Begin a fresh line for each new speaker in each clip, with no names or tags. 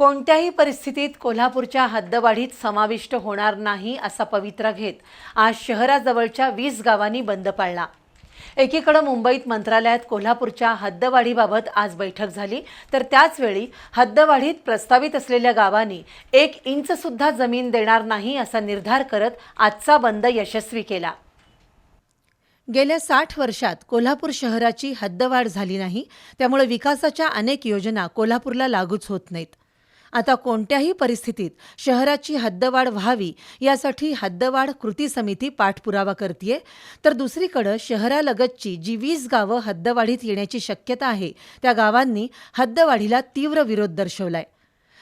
कोणत्याही परिस्थितीत कोल्हापूरच्या हद्दवाढीत समाविष्ट होणार नाही असा पवित्रा घेत आज शहराजवळच्या वीस गावांनी बंद पाळला. एकीकडे मुंबईत मंत्रालयात कोल्हापूरच्या हद्दवाढीबाबत आज बैठक झाली तर त्याचवेळी हद्दवाढीत प्रस्तावित असलेल्या गावांनी एक इंचसुद्धा जमीन देणार नाही असा निर्धार करत आजचा बंद यशस्वी केला. गेल्या साठ वर्षात कोल्हापूर शहराची हद्दवाढ झाली नाही त्यामुळे विकासाच्या अनेक योजना कोल्हापूरला लागूच होत नाहीत. आता कोणत्याही परिस्थितीत शहराची हद्दवाढ व्हावी यासाठी हद्दवाढ कृती समिती पाठपुरावा करतीये. तर दुसरीकडं शहरालगतची जी वीस गावं हद्दवाढीत येण्याची शक्यता आहे त्या गावांनी हद्दवाढीला तीव्र विरोध दर्शवलाय.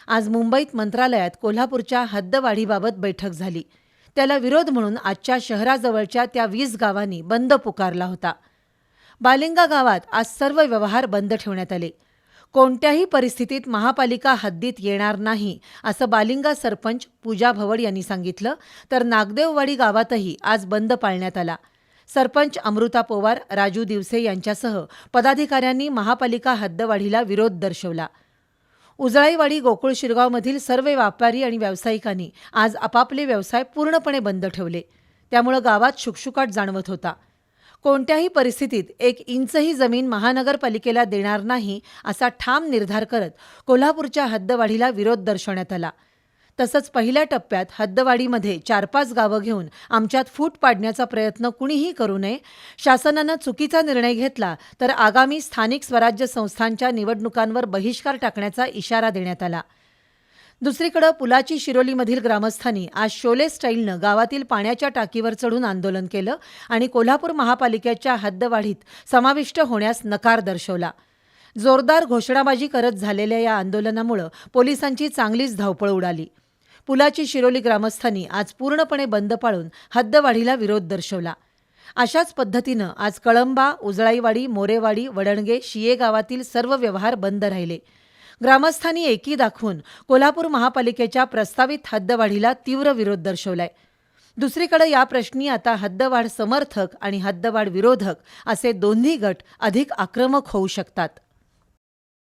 आज मुंबईत मंत्रालयात कोल्हापूरच्या हद्दवाढीबाबत बैठक झाली. त्याला विरोध म्हणून आजच्या शहराजवळच्या त्या वीस गावांनी बंद पुकारला होता. बालिंगा गावात आज सर्व व्यवहार बंद ठेवण्यात आले. कोणत्याही परिस्थितीत महापालिका हद्दीत येणार नाही असं बालिंगा सरपंच पूजा भवड यांनी सांगितलं. तर नागदेववाडी गावातही आज बंद पाळण्यात आला. सरपंच अमृता पोवार राजू दिवसे यांच्यासह पदाधिकाऱ्यांनी महापालिका हद्दवाढीला विरोध दर्शवला. उजळाईवाडी गोकुळ शिरगावमधील सर्व व्यापारी आणि व्यावसायिकांनी आज आपापले व्यवसाय पूर्णपणे बंद ठेवले. त्यामुळं गावात शुकशुकाट जाणवत होता. कोणत्याही परिस्थितीत एक इंचही जमीन महानगरपालिकेला देणार नाही असा ठाम निर्धार करत कोल्हापूरच्या हद्दवाढीला विरोध दर्शवण्यात आला. तसंच पहिल्या टप्प्यात हद्दवाढीमध्ये चार पाच गावं घेऊन आमच्यात फूट पाडण्याचा प्रयत्न कुणीही करू नये शासनानं चुकीचा निर्णय घेतला तर आगामी स्थानिक स्वराज्य संस्थांच्या निवडणुकांवर बहिष्कार टाकण्याचा इशारा देण्यात आला. दुसरीकडं पुलाची शिरोलीमधील ग्रामस्थांनी आज शोले स्टाईलनं गावातील पाण्याच्या टाकीवर चढून आंदोलन केलं आणि कोल्हापूर महापालिकेच्या हद्दवाढीत समाविष्ट होण्यास नकार दर्शवला. जोरदार घोषणाबाजी करत झालेल्या या आंदोलनामुळं पोलिसांची चांगलीच धावपळ उडाली. पुलाची शिरोली ग्रामस्थांनी आज पूर्णपणे बंद पाळून हद्दवाढीला विरोध दर्शवला. अशाच पद्धतीनं आज कळंबा उजळाईवाडी मोरेवाडी वडणगे शिये गावातील सर्व व्यवहार बंद राहिले. ग्रामस्थांनी एकी दाखवून कोल्हापूर महापालिकेच्या प्रस्तावित हद्दवाढीला तीव्र विरोध दर्शवलाय. दुसरीकडे या प्रश्नी आता हद्दवाढ समर्थक आणि हद्दवाढ विरोधक असे दोन्ही गट अधिक आक्रमक होऊ शकतात.